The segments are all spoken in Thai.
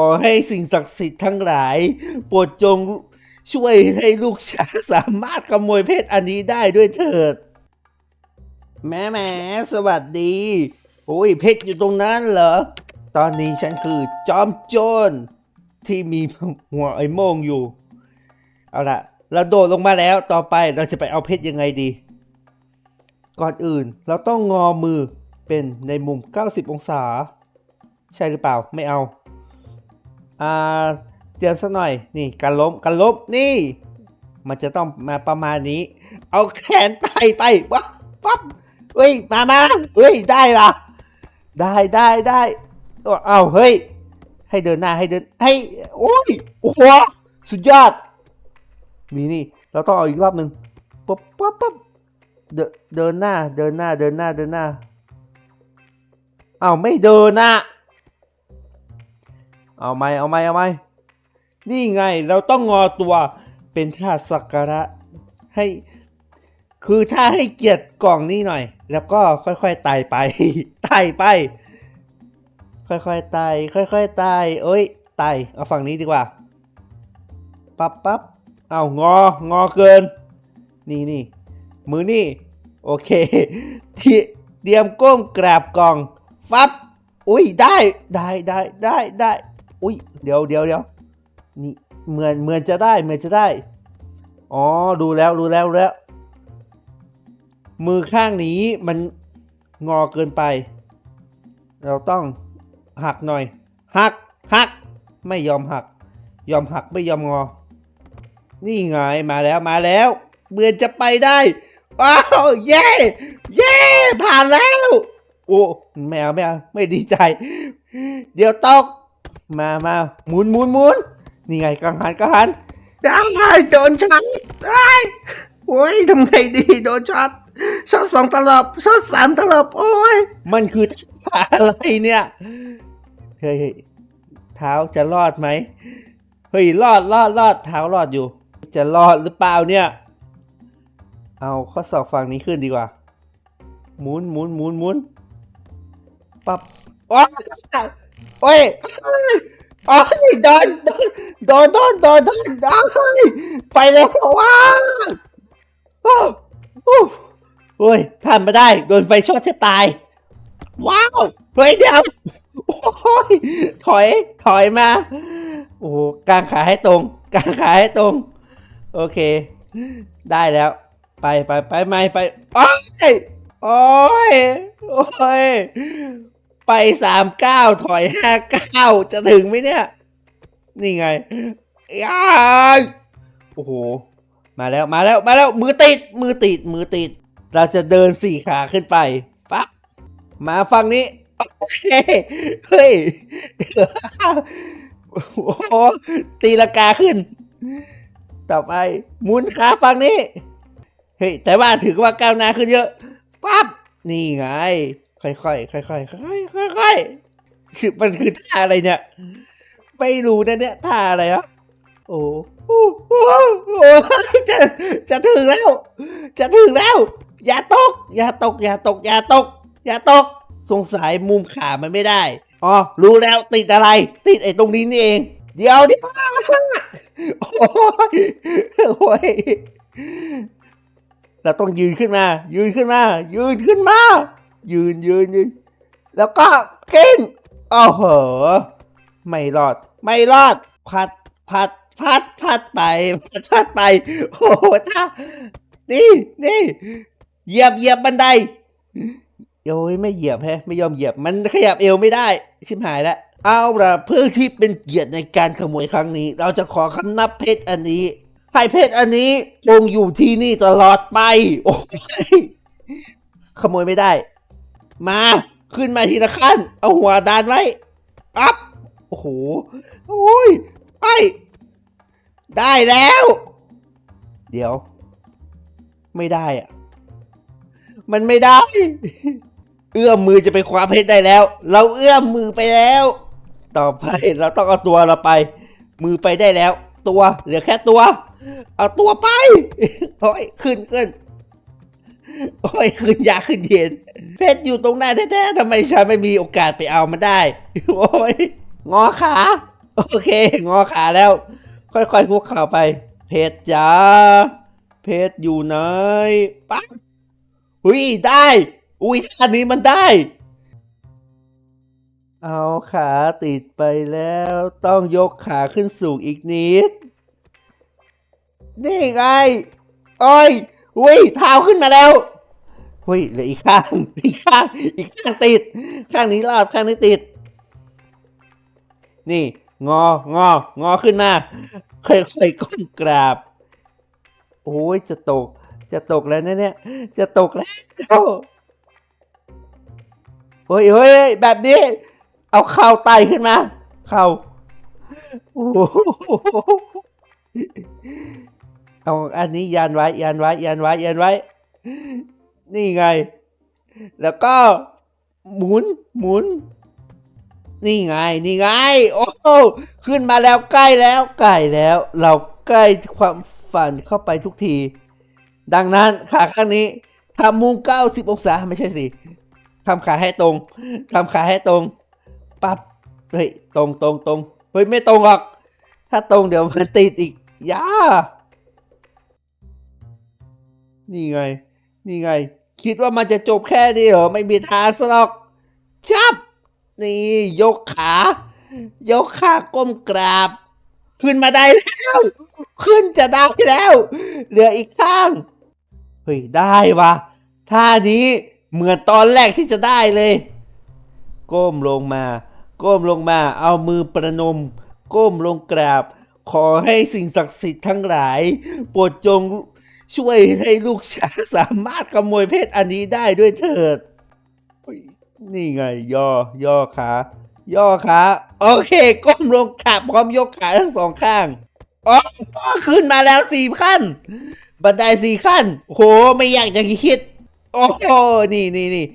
อให้สิ่งศักดิ์สิทธิ์ทั้งหลาย โปรดจงช่วยให้ลูกช้างสามารถขโมยเพชรอันนี้ได้ด้วยเถิด แม่แม่สวัสดี โอ้ยเพชรอยู่ตรงนั้นเหรอ ตอนนี้ฉันคือจอมโจรที่มีหัวไอ้โมงอยู่ เอาละเราโดดลงมาแล้วต่อไปเราจะไปเอาเพชรยังไงดี ก่อนอื่นเราต้องงอมือเป็นในมุม 90 องศา ใช่หรือเปล่าไม่เอา อ่าเตรียมสักหน่อยนี่การล้มการล้มนี่ มันจะต้องมาประมาณนี้ เอาแขนไต่ไปวับปั๊บเฮ้ยมามาเฮ้ยได้ละได้ได้ได้เอาเฮ้ย ให้เดินหน้าให้เดินให้โอ้ยโอ้โหสุดยอดนี่นี่เราต้องเอาอีกรอบหนึ่งปั๊บปั๊บปั๊บเดินเดินหน้าเดินหน้าเดินหน้าเดินหน้าเอาไม่เดินนะ เอาไหมเอาไหมเอาไหมนี่ไงเราต้องงอตัวเป็นท่าสักการะให้ คือถ้าให้เกียรติกล่องนี้หน่อย แล้วก็ค่อยๆไต่ไปไต่ไป ค่อยๆไต่ค่อยๆไต่เอ้ยไต่เอาฝั่งนี้ดีกว่าปั๊บปั๊บเอางองอเกิน นี่นี่มือนี่โอเคที่เตรียมก้มกราบกล่อง ฟับ อุ้ยได้ได้ได้ได้ได้ อุ้ยเดี๋ยวเดี๋ยวเดี๋ยวนี่เหมือนเหมือนจะได้เหมือนจะได้ อ๋อดูแล้วดูแล้วแล้ว มือข้างนี้มันงอเกินไป เราต้องหักหน่อย หักหัก ไม่ยอมหัก ยอมหักไม่ยอมงอ นี่ไงมาแล้วมาแล้วเหมือนจะไปได้ว้าวเย้เย้ผ่านแล้ว โอ้ไม่เอาไม่เอาไม่ดีใจ เดี๋ยวตก มามาหมุนหมุนหมุนนี่ไงกังหันกังหันได้โดนช็อตได้โอ้ยทำไงดีโดนช็อตช็อตสองตลบช็อตสามตลบโอ้ยมันคือท่าอะไรเนี่ยเฮ้ยเท้าจะรอดไหมเฮ้ยรอดรอดรอดเท้ารอดอยู่ จะรอดหรือเปล่าเนี่ย เอาข้อศอกฝั่งนี้ขึ้นดีกว่าหมุนหมุนหมุนหมุนปับโอ๊ย โอ้ยโอ้ยโดนโดนโดนโดนโดนโดนโอ้ยไปแล้วว้าวโอ้ยผ่านมาได้ โดนไฟช็อตแทบตาย ว้าว เฮ้ยเดี๋ยวโอ้ยถอย ถอยมา โอ้กางขาให้ตรง กางขาให้ตรง โอเค ได้แล้ว ไปไปไปไม่ไป โอ้ย โอ้ย โอ้ย ไปสามเก้าถอยห้าเก้าจะถึงไหมเนี่ย นี่ไงอ้าโอ้โห มาแล้วมาแล้วมาแล้วมือติด มือติด มือติด เราจะเดินสี่ขาขึ้นไปปั๊บมาฝั่งนี้ โอเค เฮ้ยโอ้โหตีลงกาขึ้น ต่อไปหมุนขาฝั่งนี้ เฮ้ย แต่ว่าถือว่าก้าวหน้าขึ้นเยอะปั๊บนี่ไง ค่อยๆค่อยๆค่อยๆค่อยๆคือมันคือท่าอะไรเนี่ย ไม่รู้นะเนี่ยท่าอะไรอะโอ้โอ้โอ้โอ้จะจะถึงแล้ว จะถึงแล้ว อย่าตก อย่าตก อย่าตก อย่าตก อย่าตก สงสัยมุมขามันไม่ได้อ๋อรู้แล้วติดอะไร ติดไอ้ตรงนี้นี่เอง เดี๋ยวดี๋ยวโอ้ยโอ้ยเราต้องยืนขึ้นมา ยืนขึ้นมา ยืนขึ้นมา ยืนยืนยืน แล้วก็เก่งโอ้โห ไม่รอด ไม่รอด พัด พัด พัด พัดไป พัดพัดไป โอ้โหท่านี่นี่เหยียบเหยียบบันไดโอ้ยไม่เหยียบแฮะ ไม่ยอมเหยียบ มันขยับเอวไม่ได้ ชิบหายแล้ว เอาละเพื่อที่เป็นเกียรติในการขโมยครั้งนี้ เราจะขอคำนับเพชรอันนี้ให้เพชรอันนี้จงอยู่ที่นี่ตลอดไป โอ้ยขโมยไม่ได้ มาขึ้นมาทีละขั้น เอาหัวดานไว้ อัพ โอ้โห โอ้ย ไป ได้แล้ว เดี๋ยว ไม่ได้อะ มันไม่ได้ เอื้อมมือจะไปคว้าเพชรได้แล้ว เราเอื้อมมือไปแล้ว ต่อไปเราต้องเอาตัวเราไป มือไปได้แล้ว ตัวเหลือแค่ตัว เอาตัวไปโอ้ยขึ้นขึ้น โอ้ยขึ้นยาขึ้นเย็น เพชรอยู่ตรงหน้าแท้ๆทำไมฉันไม่มีโอกาสไปเอามันได้ โอ้ยงอขา โอเค งอขาแล้ว ค่อยๆคุกเข่าไป เพชรจ้าเพชรอยู่ไหนปั๊บอุ้ยได้ อุ้ยท่านี้มันได้ เอาขาติดไปแล้ว ต้องยกขาขึ้นสูงอีกนิด นี่ไง โอ้ย อุ้ยเท้าขึ้นมาแล้วอุ้ยเหลืออีกข้างอีกข้างอีกข้างติด ข้างนี้รอดข้างนี้ติด นี่งององอขึ้นมาค่อยๆก้มกราบ โอ้ยจะตก จะตกแล้วเนี่ย จะตกแล้วโอ้ยเฮ้ยแบบนี้ เอาเข่าไต่ขึ้นมา เข่าโอ้โห เอาอันนี้ยันไว้ยันไว้ยันไว้ยันไว้ นี่ไง แล้วก็หมุนหมุน นี่ไงนี่ไง โอ้โหขึ้นมาแล้วใกล้แล้วใกล้แล้ว เราใกล้ความฝันเข้าไปทุกที ดังนั้นขาข้างนี้ทำมุม 90 องศาไม่ใช่สิทำขาให้ตรงทำขาให้ตรงปั๊บเฮ้ยตรงตรงตรงเฮ้ยไม่ตรงหรอก ถ้าตรงเดี๋ยวมันติดอีกยา นี่ไง นี่ไง คิดว่ามันจะจบแค่นี้เหรอ ไม่มีทางหรอก จับ นี่ยกขา ยกขาก้มกราบ ขึ้นมาได้แล้ว ขึ้นจะได้แล้ว เหลืออีกข้าง เฮ้ย ได้วะท่านี้เหมือนตอนแรกที่จะได้เลย ก้มลงมา ก้มลงมา เอามือประนม ก้มลงกราบ ขอให้สิ่งศักดิ์สิทธิ์ทั้งหลาย โปรดจง ช่วยให้ลูกช้างสามารถขโมยเพชรอันนี้ได้ด้วยเถิด นี่ไง ย่อ ย่อขา ย่อขา โอเค ก้มลงขาพร้อมยกขาทั้งสองข้างอ๋อขึ้นมาแล้วสี่ขั้น บันไดสี่ขั้น โห ไม่อยากจะคิด โอ้โหนี่นี่นี่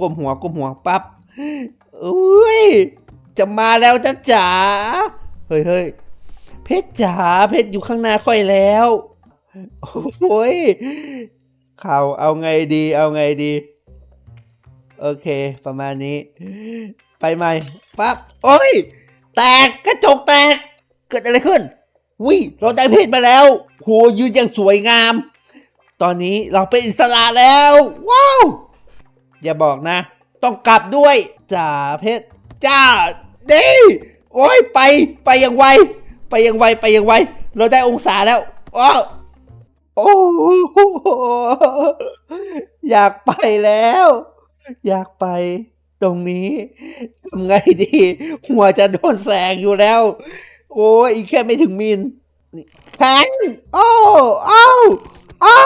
ก้มหัวก้มหัวปั๊บอุ้ย จะมาแล้วจ้าจ๋า เฮ้ยเฮ้ยเพชรจ๋า เพชรอยู่ข้างหน้าค่อยแล้ว โอ้ยข่าวเอาไงดี เอาไงดี โอเค ประมาณนี้ ไปใหม่ปั๊บโอ้ย แตกกระจกแตก เกิดอะไรขึ้นวิเราได้เพชรมาแล้ว โหยืนอย่างสวยงาม ตอนนี้เราเป็นอิสระแล้ว ว้าว อย่าบอกนะ ต้องกลับด้วยจ่าเพชรจ้าด้โอ้ยไปไปอย่างไว ไปอย่างไวไปอย่างไว เราได้องศาแล้วอ้อ โอ้โหอยากไปแล้ว อยากไปตรงนี้ทำไงดี หัวจะโดนแสงอยู่แล้ว โอ้ยอีกแค่ไม่ถึงมิลนี่แข็งโอ้โอ้โอ้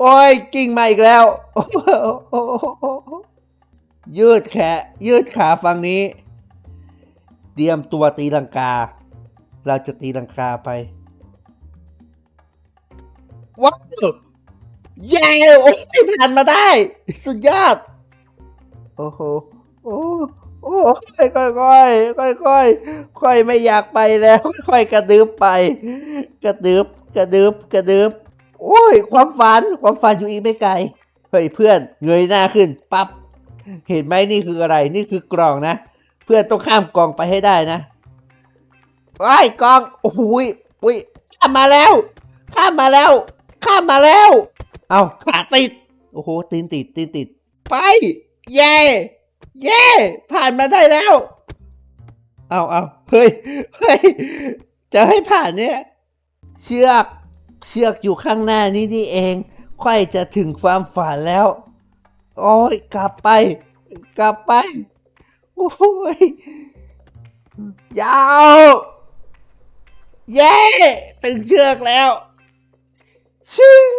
โอ้ยกิ่งมาอีกแล้ว ยืดแขนยืดขาฝั่งนี้ เตรียมตัวตีลังกา เราจะตีลังกาไป ว้าวเย้โอ้ยผ่านมาได้ สุดยอด โอ้โห โอ้โอ้ค่อยค่อยค่อยค่อยค่อยค่อยไม่อยากไปแล้ว ค่อยกระดึบไป กระดึบกระดึบกระดึบโอ้ย ความฝัน ความฝันอยู่อีกไม่ไกล เฮ้ยเพื่อนเงยหน้าขึ้นปับ๊บ เห็นไหมนี่คืออะไร นี่คือกล่องนะ เพื่อนต้องข้ามกล่องไปให้ได้นะไอ้กล่อง โอ้ยอุ้ยข้ามมาแล้ว ข้ามมาแล้ว ข้ามมาแล้ว เอาขาติด โอ้โห ตีนติด ตีนติด ไป เย่เย่ผ่านมาได้แล้ว เอาเอาเฮ้ย เฮ้ย จะให้ผ่านเนี่ย เชือก เชือกอยู่ข้างหน้านี้นี่เอง ค่อยจะถึงความฝันแล้ว โอ้ย กลับไป กลับไป โอ้ย ยาว เย้ถึงเชือกแล้ว ชิง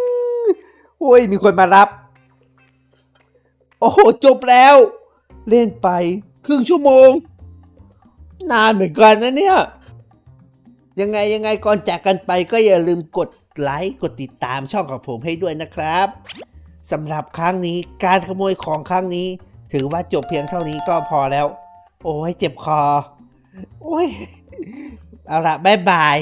โอ้ย มีคนมารับ โอ้โห จบแล้ว เล่นไป ครึ่งชั่วโมง นานเหมือนกันนะเนี่ย ยังไงยังไงก่อนจากกันไปก็อย่าลืมกดไลค์กดติดตามช่องของผมให้ด้วยนะครับสำหรับครั้งนี้การขโมยของครั้งนี้ ถือว่าจบเพียงเท่านี้ก็พอแล้ว โอ้ยเจ็บคอ โอ้ย เอาละบ๊ายบาย